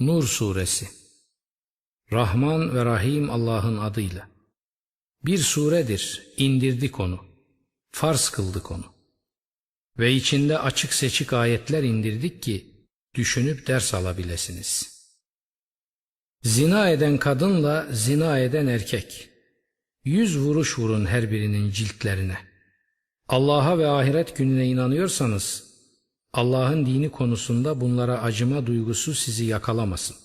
Nur Suresi Rahman ve Rahim Allah'ın adıyla. Bir suredir, indirdik onu. Farz kıldık onu. Ve içinde açık seçik ayetler indirdik ki, düşünüp ders alabilesiniz. Zina eden kadınla zina eden erkek. Yüz vuruş vurun her birinin ciltlerine. Allah'a ve ahiret gününe inanıyorsanız, Allah'ın dini konusunda bunlara acıma duygusu sizi yakalamasın.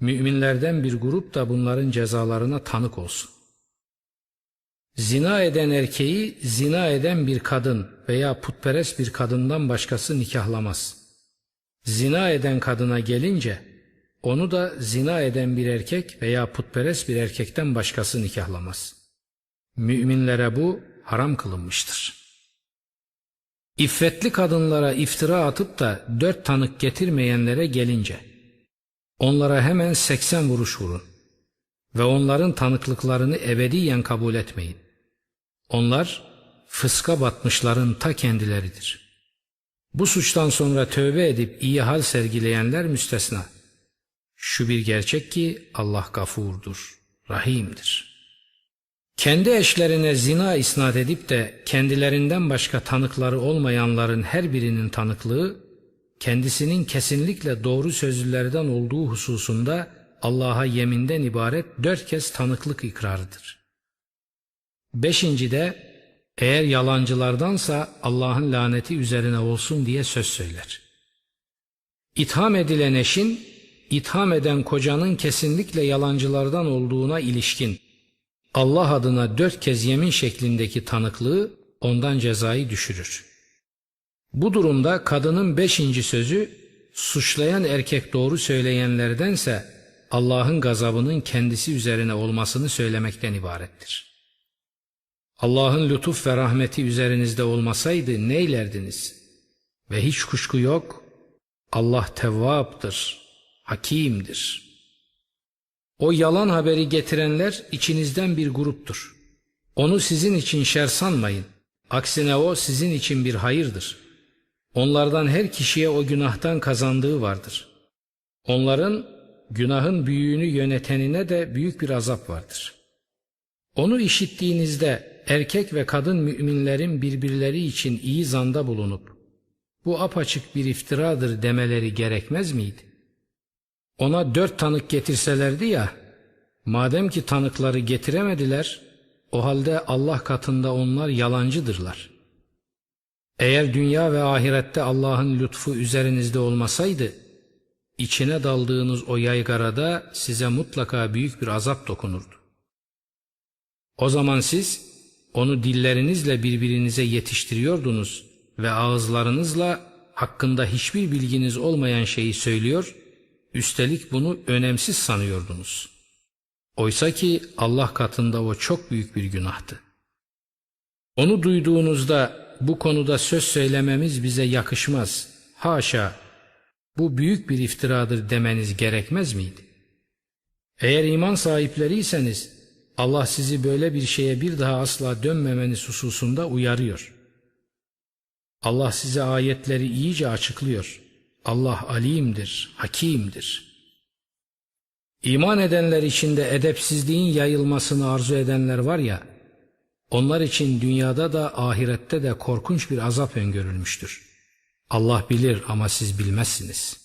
Müminlerden bir grup da bunların cezalarına tanık olsun. Zina eden erkeği zina eden bir kadın veya putperest bir kadından başkası nikahlamaz. Zina eden kadına gelince onu da zina eden bir erkek veya putperest bir erkekten başkası nikahlamaz. Müminlere bu haram kılınmıştır. İffetli kadınlara iftira atıp da dört tanık getirmeyenlere gelince, onlara hemen seksen vuruş vurun ve onların tanıklıklarını ebediyen kabul etmeyin. Onlar fıska batmışların ta kendileridir. Bu suçtan sonra tövbe edip iyi hal sergileyenler müstesna. Şu bir gerçek ki Allah gafurdur, rahimdir.'' Kendi eşlerine zina isnat edip de kendilerinden başka tanıkları olmayanların her birinin tanıklığı, kendisinin kesinlikle doğru sözlülerden olduğu hususunda Allah'a yeminden ibaret dört kez tanıklık ikrarıdır. Beşinci de eğer yalancılardansa Allah'ın laneti üzerine olsun diye söz söyler. İtham edilen eşin, itham eden kocanın kesinlikle yalancılardan olduğuna ilişkin Allah adına dört kez yemin şeklindeki tanıklığı ondan cezayı düşürür. Bu durumda kadının beşinci sözü suçlayan erkek doğru söyleyenlerdense Allah'ın gazabının kendisi üzerine olmasını söylemekten ibarettir. Allah'ın lütuf ve rahmeti üzerinizde olmasaydı neylerdiniz? Ve hiç kuşku yok, Allah tevvaptır, hakimdir.'' O yalan haberi getirenler içinizden bir gruptur. Onu sizin için şer sanmayın. Aksine o sizin için bir hayırdır. Onlardan her kişiye o günahtan kazandığı vardır. Onların günahın büyüğünü yönetenine de büyük bir azap vardır. Onu işittiğinizde erkek ve kadın müminlerin birbirleri için iyi zanda bulunup bu apaçık bir iftiradır demeleri gerekmez miydi? Ona dört tanık getirselerdi ya, madem ki tanıkları getiremediler, o halde Allah katında onlar yalancıdırlar. Eğer dünya ve ahirette Allah'ın lütfu üzerinizde olmasaydı, içine daldığınız o yaygarada size mutlaka büyük bir azap dokunurdu. O zaman siz onu dillerinizle birbirinize yetiştiriyordunuz ve ağızlarınızla hakkında hiçbir bilginiz olmayan şeyi söylüyor Üstelik bunu önemsiz sanıyordunuz. Oysa ki Allah katında o çok büyük bir günahtı. Onu duyduğunuzda bu konuda söz söylememiz bize yakışmaz. Haşa, bu büyük bir iftiradır demeniz gerekmez miydi? Eğer iman sahipleriyseniz Allah sizi böyle bir şeye bir daha asla dönmemeniz hususunda uyarıyor. Allah size ayetleri iyice açıklıyor. Allah alimdir, hakimdir. İman edenler içinde edepsizliğin yayılmasını arzu edenler var ya, onlar için dünyada da ahirette de korkunç bir azap öngörülmüştür. Allah bilir ama siz bilmezsiniz.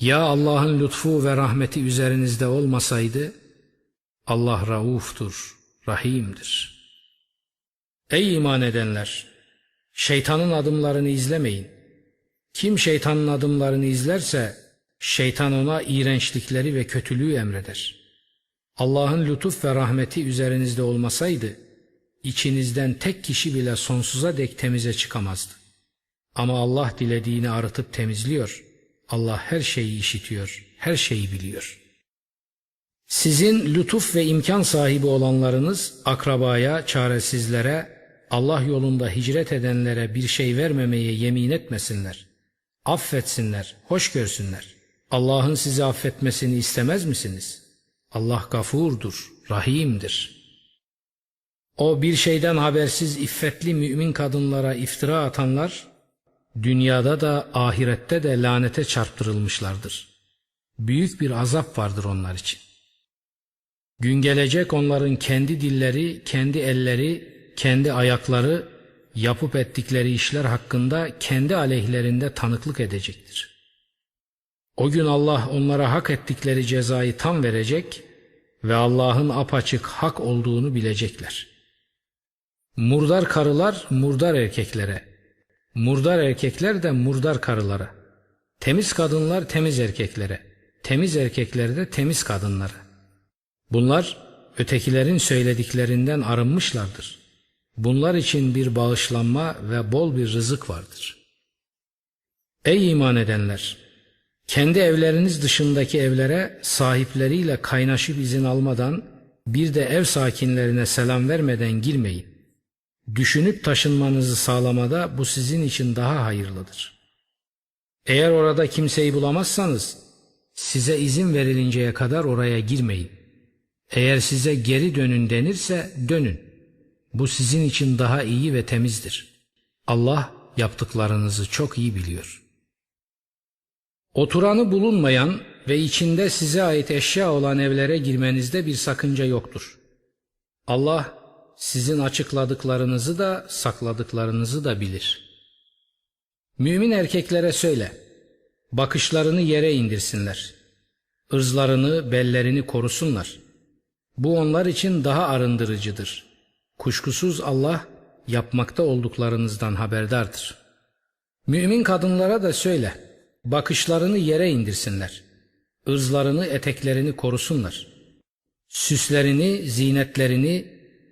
Ya Allah'ın lütfu ve rahmeti üzerinizde olmasaydı, Allah rauftur, rahimdir. Ey iman edenler! Şeytanın adımlarını izlemeyin. Kim şeytanın adımlarını izlerse şeytan ona iğrençlikleri ve kötülüğü emreder. Allah'ın lütuf ve rahmeti üzerinizde olmasaydı içinizden tek kişi bile sonsuza dek temize çıkamazdı. Ama Allah dilediğini arıtıp temizliyor. Allah her şeyi işitiyor, her şeyi biliyor. Sizin lütuf ve imkan sahibi olanlarınız akrabaya, çaresizlere, Allah yolunda hicret edenlere bir şey vermemeye yemin etmesinler affetsinler, hoş görsünler. Allah'ın sizi affetmesini istemez misiniz? Allah gafurdur, rahimdir. O bir şeyden habersiz iffetli mümin kadınlara iftira atanlar, dünyada da ahirette de lanete çarptırılmışlardır. Büyük bir azap vardır onlar için. Gün gelecek onların kendi dilleri, kendi elleri, kendi ayakları yapıp ettikleri işler hakkında kendi aleyhlerinde tanıklık edecektir. O gün Allah onlara hak ettikleri cezayı tam verecek ve Allah'ın apaçık hak olduğunu bilecekler. Murdar karılar murdar erkeklere, murdar erkekler de murdar karılara, temiz kadınlar temiz erkeklere, temiz erkekler de temiz kadınlara. Bunlar ötekilerin söylediklerinden arınmışlardır. Bunlar için bir bağışlanma ve bol bir rızık vardır. Ey iman edenler! Kendi evleriniz dışındaki evlere sahipleriyle kaynaşıp izin almadan bir de ev sakinlerine selam vermeden girmeyin. Düşünüp taşınmanızı sağlamada bu sizin için daha hayırlıdır. Eğer orada kimseyi bulamazsanız size izin verilinceye kadar oraya girmeyin. Eğer size geri dönün denirse dönün. Bu sizin için daha iyi ve temizdir. Allah yaptıklarınızı çok iyi biliyor. Oturanı bulunmayan ve içinde size ait eşya olan evlere girmenizde bir sakınca yoktur. Allah sizin açıkladıklarınızı da sakladıklarınızı da bilir. Mümin erkeklere söyle, bakışlarını yere indirsinler. ırzlarını, bellerini korusunlar. Bu onlar için daha arındırıcıdır. Kuşkusuz Allah yapmakta olduklarınızdan haberdardır. Mümin kadınlara da söyle, bakışlarını yere indirsinler. ırzlarını, eteklerini korusunlar. Süslerini, zinetlerini,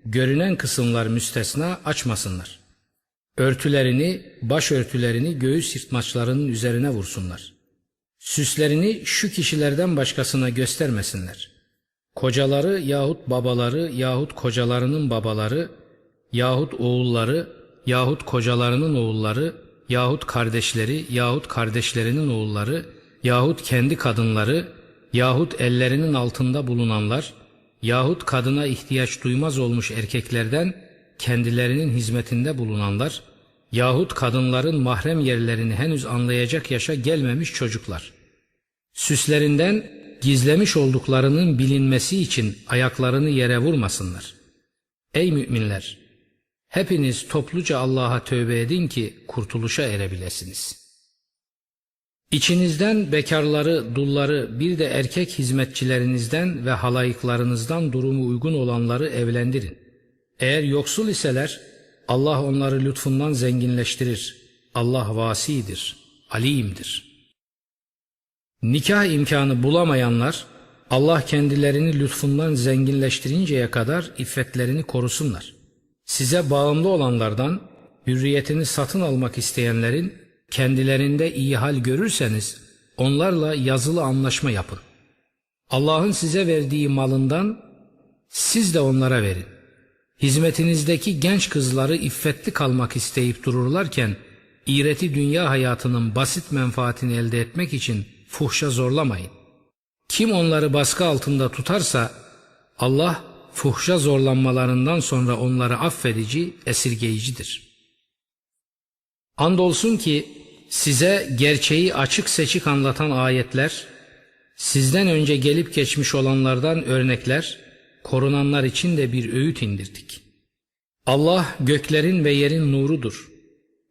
görünen kısımlar müstesna açmasınlar. Örtülerini, başörtülerini göğüs yırtmaçlarının üzerine vursunlar. Süslerini şu kişilerden başkasına göstermesinler. Kocaları yahut babaları yahut kocalarının babaları yahut oğulları yahut kocalarının oğulları yahut kardeşleri yahut kardeşlerinin oğulları yahut kendi kadınları yahut ellerinin altında bulunanlar yahut kadına ihtiyaç duymaz olmuş erkeklerden kendilerinin hizmetinde bulunanlar yahut kadınların mahrem yerlerini henüz anlayacak yaşa gelmemiş çocuklar. Süslerinden gizlemiş olduklarının bilinmesi için ayaklarını yere vurmasınlar. Ey müminler! Hepiniz topluca Allah'a tövbe edin ki kurtuluşa erebilesiniz. İçinizden bekarları, dulları, bir de erkek hizmetçilerinizden ve halayıklarınızdan durumu uygun olanları evlendirin. Eğer yoksul iseler Allah onları lütfundan zenginleştirir. Allah vasidir, alimdir. Nikah imkanı bulamayanlar Allah kendilerini lütfundan zenginleştirinceye kadar iffetlerini korusunlar. Size bağımlı olanlardan hürriyetini satın almak isteyenlerin kendilerinde iyi hal görürseniz onlarla yazılı anlaşma yapın. Allah'ın size verdiği malından siz de onlara verin. Hizmetinizdeki genç kızları iffetli kalmak isteyip dururlarken iğreti dünya hayatının basit menfaatini elde etmek için fuhşa zorlamayın. Kim onları baskı altında tutarsa Allah fuhşa zorlanmalarından sonra onları affedici, esirgeyicidir. Andolsun ki size gerçeği açık seçik anlatan ayetler, sizden önce gelip geçmiş olanlardan örnekler, korunanlar için de bir öğüt indirdik. Allah göklerin ve yerin nurudur.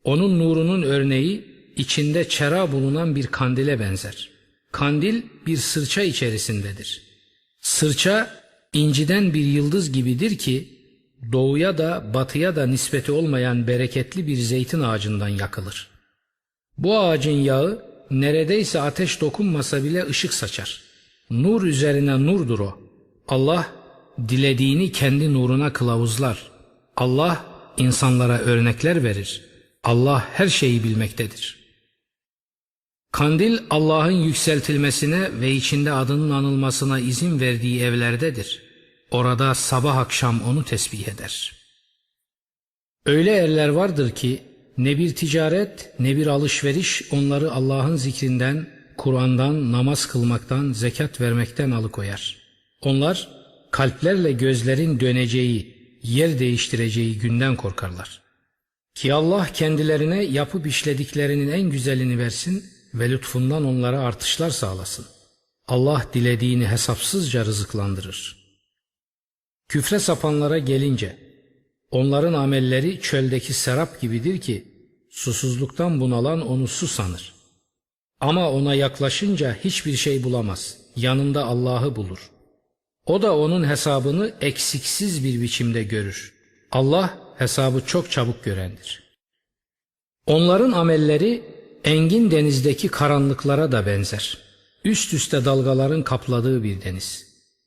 Onun nurunun örneği içinde çera bulunan bir kandile benzer. Kandil bir sırça içerisindedir. Sırça inciden bir yıldız gibidir ki doğuya da batıya da nispeti olmayan bereketli bir zeytin ağacından yakılır. Bu ağacın yağı neredeyse ateş dokunmasa bile ışık saçar. Nur üzerine nurdur o. Allah dilediğini kendi nuruna kılavuzlar. Allah insanlara örnekler verir. Allah her şeyi bilmektedir. Kandil Allah'ın yükseltilmesine ve içinde adının anılmasına izin verdiği evlerdedir. Orada sabah akşam onu tesbih eder. Öyle erler vardır ki ne bir ticaret ne bir alışveriş onları Allah'ın zikrinden, Kur'an'dan, namaz kılmaktan, zekat vermekten alıkoyar. Onlar kalplerle gözlerin döneceği, yer değiştireceği günden korkarlar. Ki Allah kendilerine yapıp işlediklerinin en güzelini versin ve lütfundan onlara artışlar sağlasın. Allah dilediğini hesapsızca rızıklandırır. Küfre sapanlara gelince, onların amelleri çöldeki serap gibidir ki, susuzluktan bunalan onu su sanır. Ama ona yaklaşınca hiçbir şey bulamaz, yanında Allah'ı bulur. O da onun hesabını eksiksiz bir biçimde görür. Allah hesabı çok çabuk görendir. Onların amelleri engin denizdeki karanlıklara da benzer. Üst üste dalgaların kapladığı bir deniz.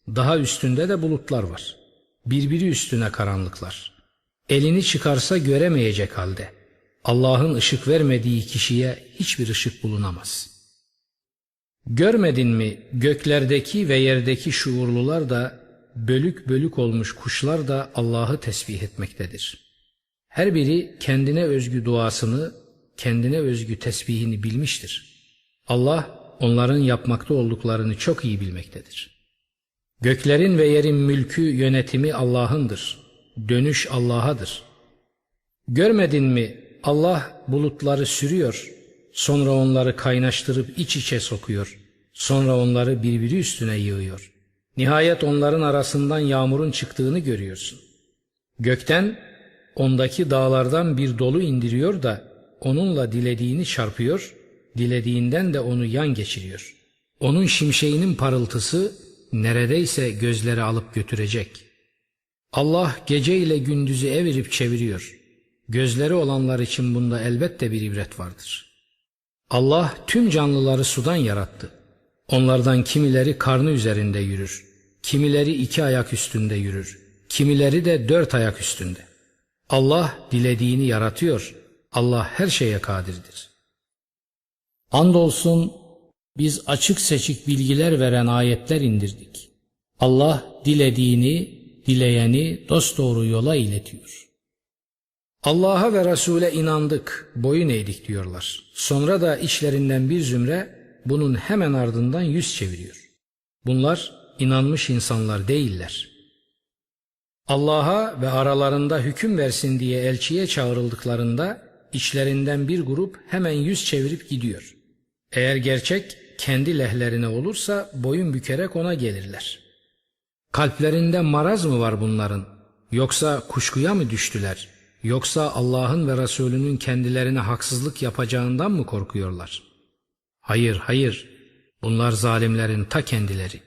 Daha üstünde de bulutlar var. Birbiri üstüne karanlıklar. Elini çıkarsa göremeyecek halde. Allah'ın ışık vermediği kişiye hiçbir ışık bulunamaz. Görmedin mi göklerdeki ve yerdeki şuurlular da bölük bölük olmuş kuşlar da Allah'ı tesbih etmektedir. Her biri kendine özgü duasını, kendine özgü tesbihini bilmiştir. Allah onların yapmakta olduklarını çok iyi bilmektedir. Göklerin ve yerin mülkü yönetimi Allah'ındır. Dönüş Allah'adır. Görmedin mi Allah bulutları sürüyor, sonra onları kaynaştırıp iç içe sokuyor, sonra onları birbiri üstüne yığıyor. Nihayet onların arasından yağmurun çıktığını görüyorsun. Gökten ondaki dağlardan bir dolu indiriyor da onunla dilediğini çarpıyor, dilediğinden de onu yan geçiriyor. Onun şimşeğinin parıltısı neredeyse gözleri alıp götürecek. Allah gece ile gündüzü evirip çeviriyor. Gözleri olanlar için bunda elbette bir ibret vardır. Allah tüm canlıları sudan yarattı. Onlardan kimileri karnı üzerinde yürür, kimileri iki ayak üstünde yürür, kimileri de dört ayak üstünde. Allah dilediğini yaratıyor. Allah her şeye kadirdir. Andolsun biz açık seçik bilgiler veren ayetler indirdik. Allah dilediğini, dileyeni dosdoğru yola iletiyor. Allah'a ve Resul'e inandık, boyun eğdik diyorlar. Sonra da içlerinden bir zümre bunun hemen ardından yüz çeviriyor. Bunlar inanmış insanlar değiller. Allah'a ve aralarında hüküm versin diye elçiye çağrıldıklarında içlerinden bir grup hemen yüz çevirip gidiyor. Eğer gerçek kendi lehlerine olursa boyun bükerek ona gelirler. Kalplerinde maraz mı var bunların? Yoksa kuşkuya mı düştüler? Yoksa Allah'ın ve Resulünün kendilerine haksızlık yapacağından mı korkuyorlar? Hayır, hayır. Bunlar zalimlerin ta kendileri.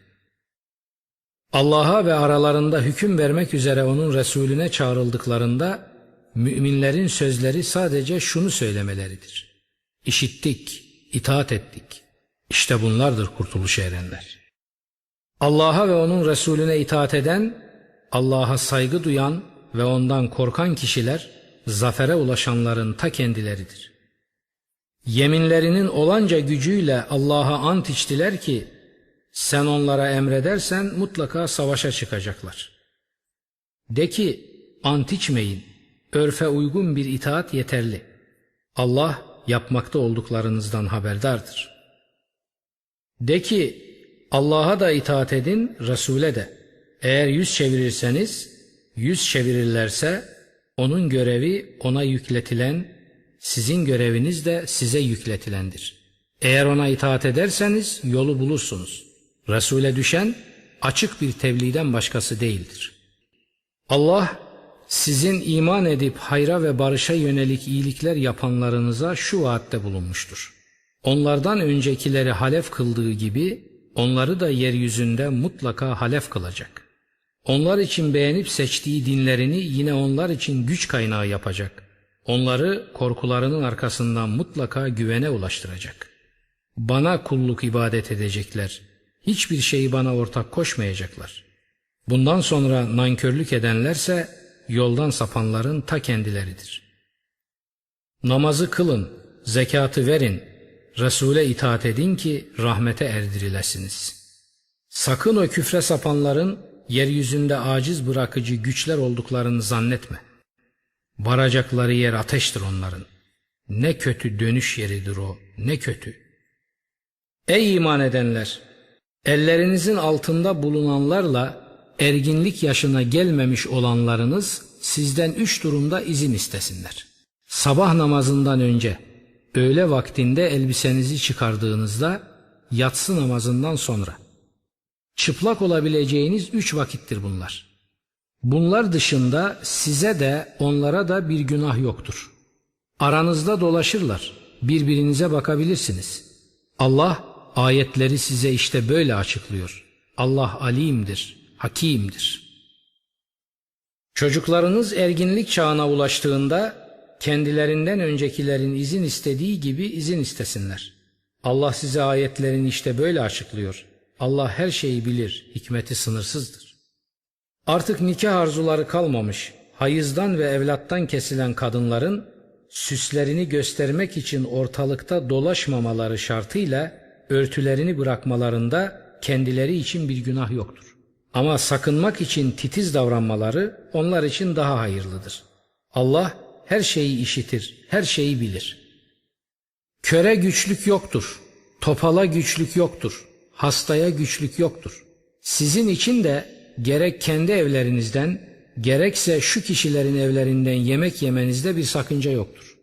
Allah'a ve aralarında hüküm vermek üzere onun Resulüne çağrıldıklarında müminlerin sözleri sadece şunu söylemeleridir. İşittik, itaat ettik. İşte bunlardır kurtuluşa erenler. Allah'a ve onun Resulüne itaat eden, Allah'a saygı duyan ve ondan korkan kişiler zafere ulaşanların ta kendileridir. Yeminlerinin olanca gücüyle Allah'a ant içtiler ki sen onlara emredersen mutlaka savaşa çıkacaklar. De ki ant içmeyin, örfe uygun bir itaat yeterli. Allah yapmakta olduklarınızdan haberdardır. De ki Allah'a da itaat edin, Resul'e de. Eğer yüz çevirirseniz, yüz çevirirlerse onun görevi ona yükletilen, sizin göreviniz de size yükletilendir. Eğer ona itaat ederseniz yolu bulursunuz. Resul'e düşen açık bir tebliğden başkası değildir. Allah sizin iman edip hayra ve barışa yönelik iyilikler yapanlarınıza şu vaatte bulunmuştur. Onlardan öncekileri halef kıldığı gibi onları da yeryüzünde mutlaka halef kılacak. Onlar için beğenip seçtiği dinlerini yine onlar için güç kaynağı yapacak. Onları korkularının arkasından mutlaka güvene ulaştıracak. Bana kulluk ibadet edecekler. Hiçbir şeyi bana ortak koşmayacaklar. Bundan sonra nankörlük edenlerse yoldan sapanların ta kendileridir. Namazı kılın, zekatı verin, Resul'e itaat edin ki rahmete erdirilesiniz. Sakın o küfre sapanların yeryüzünde aciz bırakıcı güçler olduklarını zannetme. Varacakları yer ateştir onların. Ne kötü dönüş yeridir o, ne kötü. Ey iman edenler! Ellerinizin altında bulunanlarla erginlik yaşına gelmemiş olanlarınız sizden üç durumda izin istesinler. Sabah namazından önce, öğle vaktinde elbisenizi çıkardığınızda, yatsı namazından sonra.'' Çıplak olabileceğiniz üç vakittir bunlar. Bunlar dışında size de onlara da bir günah yoktur. Aranızda dolaşırlar. Birbirinize bakabilirsiniz. Allah ayetleri size işte böyle açıklıyor. Allah alimdir, hakimdir. Çocuklarınız erginlik çağına ulaştığında kendilerinden öncekilerin izin istediği gibi izin istesinler. Allah size ayetlerini işte böyle açıklıyor. Allah her şeyi bilir, hikmeti sınırsızdır. Artık nikah arzuları kalmamış, hayızdan ve evlattan kesilen kadınların süslerini göstermek için ortalıkta dolaşmamaları şartıyla örtülerini bırakmalarında kendileri için bir günah yoktur. Ama sakınmak için titiz davranmaları onlar için daha hayırlıdır. Allah her şeyi işitir, her şeyi bilir. Köre güçlük yoktur, topala güçlük yoktur, hastaya güçlük yoktur. Sizin için de gerek kendi evlerinizden, gerekse şu kişilerin evlerinden yemek yemenizde bir sakınca yoktur.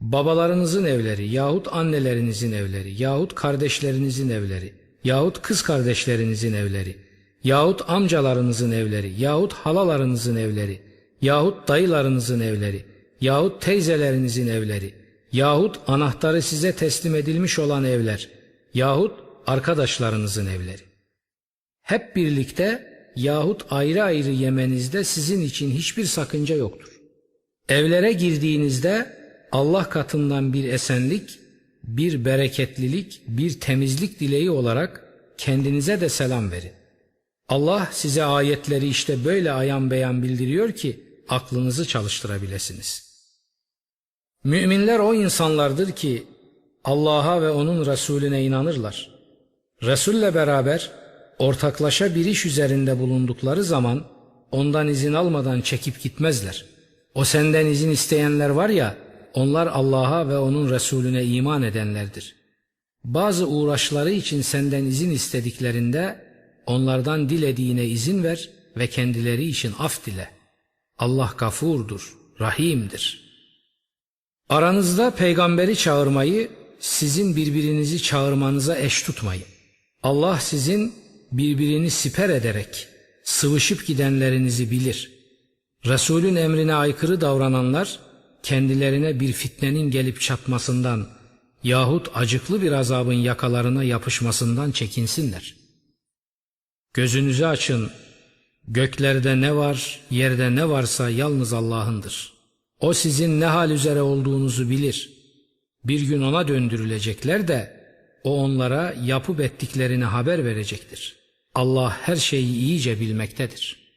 Babalarınızın evleri yahut annelerinizin evleri yahut kardeşlerinizin evleri yahut kız kardeşlerinizin evleri yahut amcalarınızın evleri yahut halalarınızın evleri yahut dayılarınızın evleri yahut teyzelerinizin evleri yahut anahtarı size teslim edilmiş olan evler yahut arkadaşlarınızın evleri. Hep birlikte yahut ayrı ayrı yemenizde sizin için hiçbir sakınca yoktur. Evlere girdiğinizde Allah katından bir esenlik, bir bereketlilik, bir temizlik dileği olarak kendinize de selam verin. Allah size ayetleri işte böyle ayan beyan bildiriyor ki aklınızı çalıştırabilirsiniz. Müminler o insanlardır ki Allah'a ve onun Resulüne inanırlar. Resulle beraber ortaklaşa bir iş üzerinde bulundukları zaman ondan izin almadan çekip gitmezler. O senden izin isteyenler var ya onlar Allah'a ve onun Resulüne iman edenlerdir. Bazı uğraşları için senden izin istediklerinde onlardan dilediğine izin ver ve kendileri için af dile. Allah gafurdur, rahimdir. Aranızda peygamberi çağırmayı sizin birbirinizi çağırmanıza eş tutmayın. Allah sizin birbirini siper ederek sıvışıp gidenlerinizi bilir. Resulün emrine aykırı davrananlar kendilerine bir fitnenin gelip çatmasından yahut acıklı bir azabın yakalarına yapışmasından çekinsinler. Gözünüzü açın, göklerde ne var, yerde ne varsa yalnız Allah'ındır. O sizin ne hal üzere olduğunuzu bilir. Bir gün ona döndürülecekler de o onlara yapıp ettiklerini haber verecektir. Allah her şeyi iyice bilmektedir.''